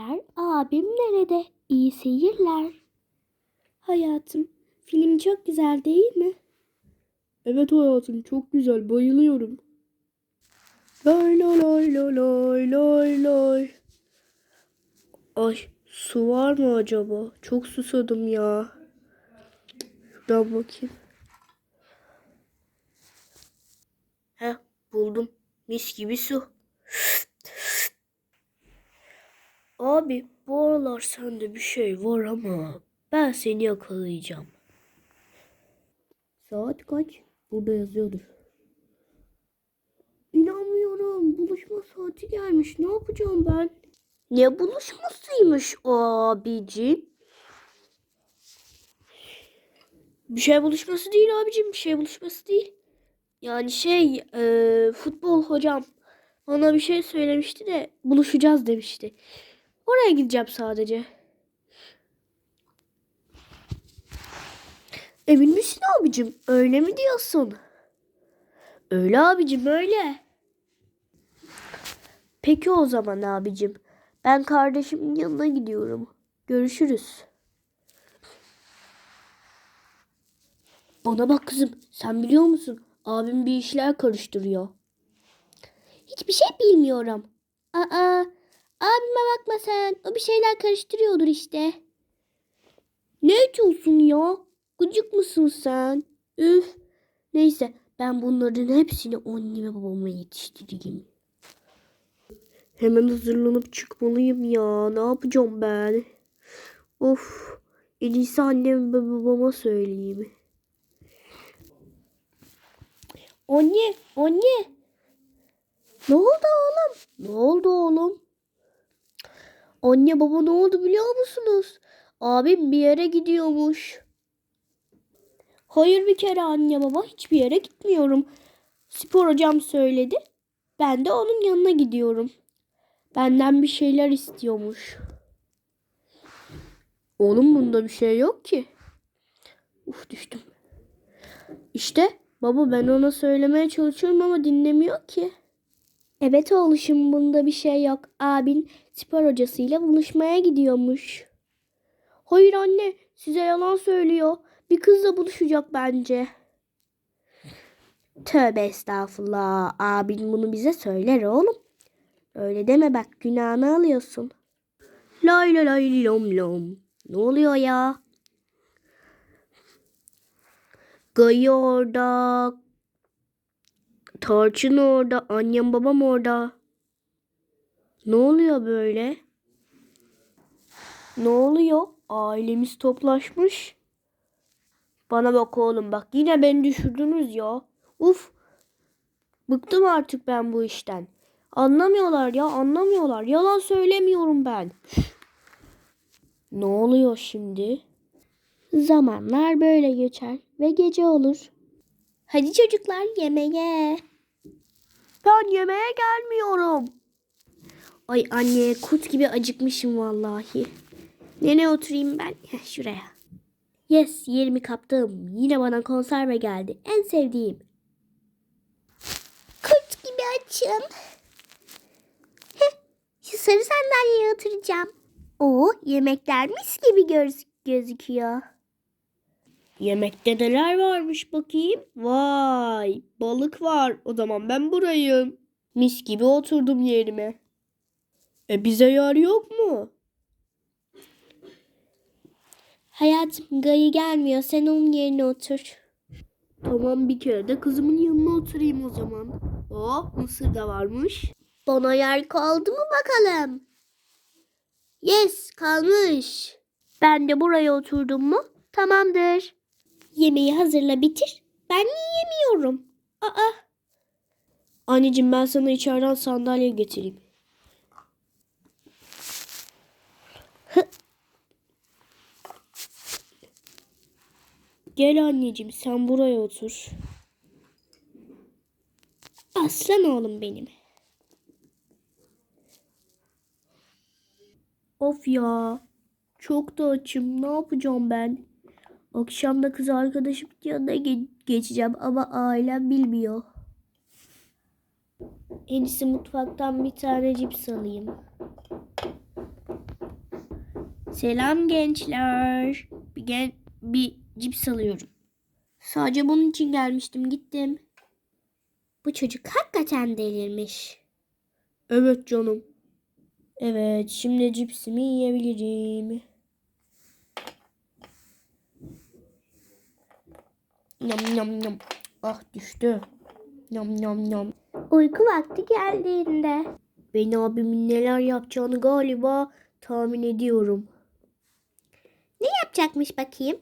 gençler. Abim nerede? İyi seyirler. Hayatım, film çok güzel değil mi? Evet hayatım çok güzel bayılıyorum. Lay lay lay lay lay lay. Ay su var mı acaba? Çok susadım ya. Şuradan bakayım. Heh buldum. Mis gibi su. Abi bu aralar sende bir şey var ama ben seni yakalayacağım. Saat kaç? Burada yazıyordur. İnanmıyorum. Buluşma saati gelmiş. Ne yapacağım ben? Ne buluşmasıymış abicim? Bir şey buluşması değil abicim. Bir şey buluşması değil. Yani şey e, futbol hocam bana bir şey söylemişti de buluşacağız demişti. Oraya gideceğim sadece. Emin misin abicim? Öyle mi diyorsun? Öyle abicim öyle. Peki o zaman abicim. Ben kardeşimin yanına gidiyorum. Görüşürüz. Bana bak kızım. Sen biliyor musun? Abim bir işler karıştırıyor. Hiçbir şey bilmiyorum. Aa, abime bakma sen. O bir şeyler karıştırıyordur işte. Ne diyorsun ya? Gıcık mısın sen? Üf. Neyse ben bunların hepsini anneme babama yetiştireyim. Hemen hazırlanıp çıkmalıyım ya. Ne yapacağım ben? Of. En iyisi anneme ve babama söyleyeyim. Anne, anne. Ne oldu oğlum? Ne oldu oğlum? Anne baba ne oldu biliyor musunuz? Abim bir yere gidiyormuş. Hayır bir kere anne baba hiçbir yere gitmiyorum. Spor hocam söyledi. Ben de onun yanına gidiyorum. Benden bir şeyler istiyormuş. Oğlum bunda bir şey yok ki. Uf düştüm. İşte baba ben ona söylemeye çalışıyorum ama dinlemiyor ki. Evet oğluşum bunda bir şey yok. Abin spor hocasıyla buluşmaya gidiyormuş. Hayır anne size yalan söylüyor. Bir kızla buluşacak bence. Tövbe estağfurullah. Abin bunu bize söyler oğlum. Öyle deme bak günahını alıyorsun. Lay lay lay lom lom. Ne oluyor ya? Gayı orada. Tarçın orada. Annem babam orada. Ne oluyor böyle? Ne oluyor? Ailemiz toplaşmış. Bana bak oğlum bak yine beni düşürdünüz ya. Uf. Bıktım artık ben bu işten. Anlamıyorlar ya anlamıyorlar. Yalan söylemiyorum ben. ne oluyor şimdi? Zamanlar böyle geçer ve gece olur. Hadi çocuklar yemeğe. Ben yemeğe gelmiyorum. Ay anne kurt gibi acıkmışım vallahi. Nereye oturayım ben? Heh, şuraya. Yes yerimi kaptım. Yine bana konserve geldi. En sevdiğim. Kurt gibi açım. Heh, sarı sandalyeye oturacağım. Oo yemekler mis gibi göz gözüküyor. Yemekte neler varmış bakayım? Vay balık var. O zaman ben burayım. Mis gibi oturdum yerime. E bize yer yok mu? Hayatım Gayı gelmiyor. Sen onun yerine otur. Tamam bir kere de kızımın yanına oturayım o zaman. Oh mısır da varmış. Bana yer kaldı mı bakalım? Yes kalmış. Ben de buraya oturdum mu? Tamamdır. Yemeği hazırla bitir. Ben yiyemiyorum. Aa. Anneciğim ben sana içeriden sandalye getireyim. Gel anneciğim sen buraya otur. Aslan oğlum benim. Of ya. Çok da açım. Ne yapacağım ben? Akşam da kız arkadaşımın yanına ge- geçeceğim ama ailem bilmiyor. En iyisi mutfaktan bir tane cips alayım. Selam gençler. Bir, gen bir cips alıyorum. Sadece bunun için gelmiştim gittim. Bu çocuk hakikaten delirmiş. Evet canım. Evet şimdi cipsimi yiyebilirim. Yam yam yam. Ah düştü. Yam yam yam. Uyku vakti geldiğinde. Ben abimin neler yapacağını galiba tahmin ediyorum. Yapacakmış bakayım?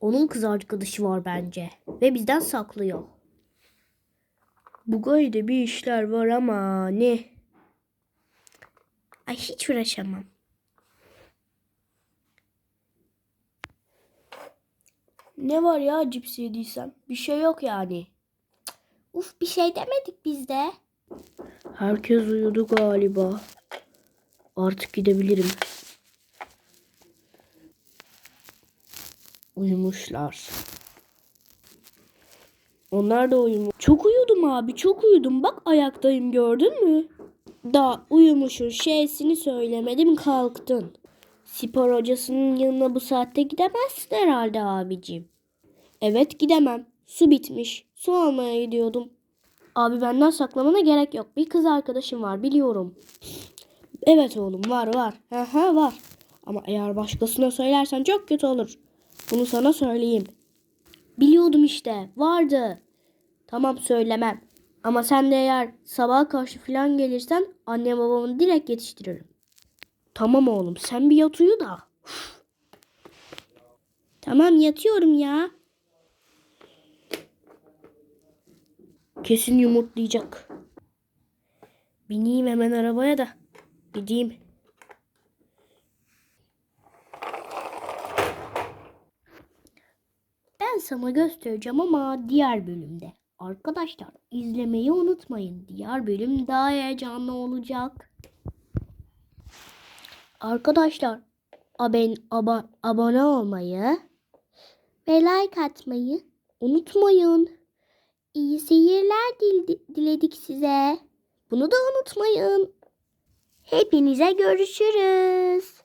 Onun kız arkadaşı var bence. Ve bizden saklıyor. Bu gayede bir işler var ama ne? Ay hiç uğraşamam. Ne var ya cips yediysem? Bir şey yok yani. Uf bir şey demedik biz de. Herkes uyudu galiba. Artık gidebilirim. Uyumuşlar. Onlar da uyumuş. Çok uyudum abi, çok uyudum. Bak ayaktayım gördün mü? Da uyumuşun şeysini söylemedim kalktın. Spor hocasının yanına bu saatte gidemezsin herhalde abicim. Evet gidemem. Su bitmiş. Su almaya gidiyordum. Abi benden saklamana gerek yok. Bir kız arkadaşım var biliyorum. Evet oğlum var var. Aha var. Ama eğer başkasına söylersen çok kötü olur. Bunu sana söyleyeyim. Biliyordum işte. Vardı. Tamam söylemem. Ama sen de eğer sabaha karşı falan gelirsen annem babamı direkt yetiştiririm. Tamam oğlum sen bir yat uyu da. Tamam yatıyorum ya. Kesin yumurtlayacak. Bineyim hemen arabaya da gideyim. Ben sana göstereceğim ama diğer bölümde. Arkadaşlar izlemeyi unutmayın. Diğer bölüm daha heyecanlı olacak. Arkadaşlar aben, aba, abone olmayı Ve like atmayı unutmayın. iyi seyirler dil- diledik size. Bunu da unutmayın. Hepinize görüşürüz.